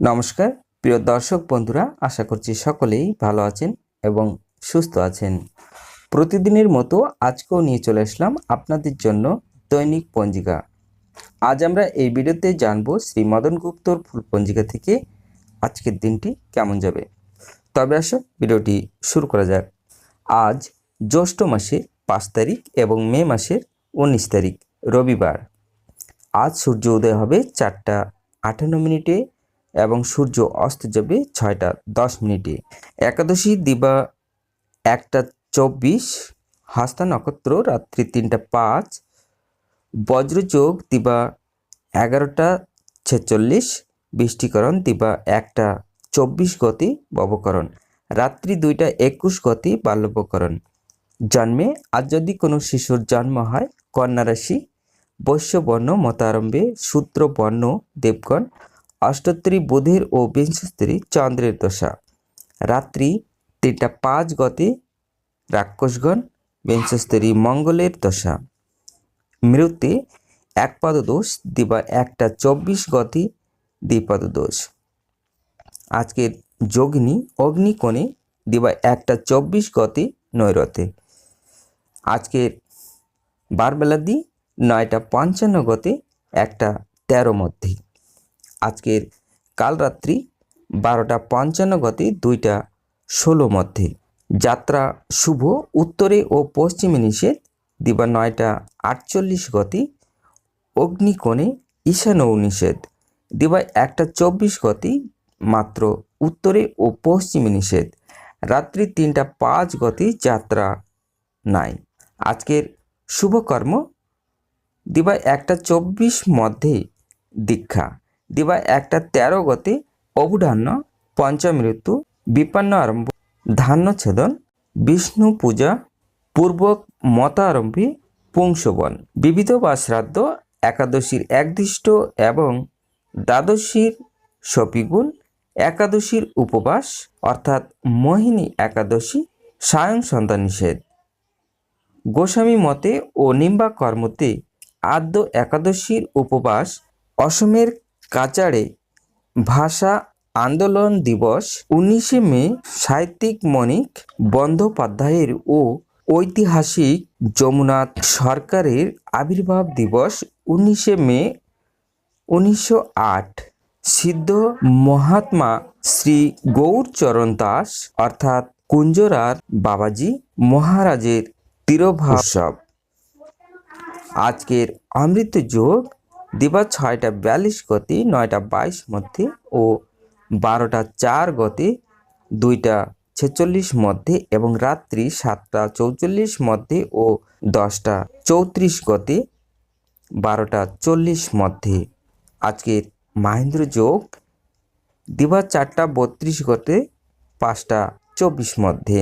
নমস্কার, প্রিয় দর্শক বন্ধুরা, আশা করছি সকলেই ভালো আছেন এবং সুস্থ আছেন। প্রতিদিনের মতো আজকেও নিয়ে চলে আসলাম আপনাদের জন্য দৈনিক পঞ্জিকা। আজ আমরা এই ভিডিওতে জানব শ্রী মদন গুপ্তর ফুল পঞ্জিকা থেকে আজকের দিনটি কেমন যাবে। তবে আসো ভিডিওটি শুরু করা যাক। আজ জ্যৈষ্ঠ মাসের পাঁচ তারিখ এবং মে মাসের উনিশ তারিখ, রবিবার। আজ সূর্য উদয় হবে চারটা আটান্ন মিনিটে এবং সূর্য অস্ত যাবে ছয়টা দশ মিনিটে। একাদশী দিবা একটা চব্বিশ, হাস্তা নক্ষত্র রাত্রি তিনটা পাঁচ, বজ্রযোগ দিবা এগারোটা ছেচল্লিশ, বৃষ্টিকরণ দিবা একটা চব্বিশ গতি ববকরণ রাত্রি দুইটা একুশ গতি বাল্যবকরণ। জন্মে আজ যদি কোনো শিশুর জন্ম হয়, কন্যা রাশি, বৈশ্যবর্ণ মতারম্ভে শূদ্র বর্ণ দেবগণ অষ্টোত্তরী বুধের ও বিংশস্তরী চন্দ্রের দশা। রাত্রি তিনটা পাঁচ গতে রাক্ষসগণ বিংশস্তরী মঙ্গলের দশা। মৃত্যু এক দোষ দিবা একটা চব্বিশ গতি দ্বিপদ দোষ আজকের যোগিনী অগ্নিকোণে দিবা একটা চব্বিশ গতি নৈরতে আজকের বারবেলা দি নয়টা পঞ্চান্ন গতে, একটা তেরো মধ্যে। আজকের কাল রাত্রি বারোটা পঞ্চান্ন গতে দুইটা ষোলো মধ্যে। যাত্রা শুভ উত্তরে ও পশ্চিমে নিষেধ। দিবা নয়টা আটচল্লিশ গতি অগ্নিকোণে ঈশানৌ নিষেধ। দিবা একটা চব্বিশ গতি মাত্র উত্তরে ও পশ্চিমে নিষেধ। রাত্রি তিনটা পাঁচ গতি যাত্রা নাই। আজকের শুভকর্ম দিবা একটা চব্বিশ মধ্যে দীক্ষা। দিবা একটা তেরো গতে অবুধান্য পঞ্চমৃত্যু বিপন্ন আরম্ভ ধান্য ছেদন, বিষ্ণু পূজা, পূর্বক মতারম্ভে, পুংসবন। বিবিধ বা শ্রাদ্ধ, একাদশীর একদিষ্ট এবং দ্বাদশীর সপিগুণ, একাদশীর উপবাস, অর্থাৎ মোহিনী একাদশী, সায়ং সন্ধ্যা নিষেধ। গোস্বামী মতে ও নিম্বা কর্মতে আদ্য একাদশীর উপবাস অসমের কাচাড়ে ভাষা আন্দোলন দিবস উনিশে মে সাহিত্যিক মণিক বন্দ্যোপাধ্যায়ের ও ঐতিহাসিক যমুনাথ সরকারের আবির্ভাব দিবস উনিশে মে উনিশশো আট। সিদ্ধ মহাত্মা শ্রী গৌরচরণ দাস অর্থাৎ কুঞ্জরার বাবাজি মহারাজের তিরোভাসব আজকের অমৃত যোগ দিবা ছয়টা বিয়াল্লিশ গতি, নয়টা বাইশ মধ্যে ও বারোটা চার গতি, দুইটা ছেচল্লিশ মধ্যে এবং রাত্রি সাতটা চৌচল্লিশ মধ্যে ও দশটা চৌত্রিশ গতি, বারোটা চল্লিশ মধ্যে। আজকের মাহেন্দ্র যোগ, দিবা চারটা বত্রিশ গতে, পাঁচটা চব্বিশ মধ্যে।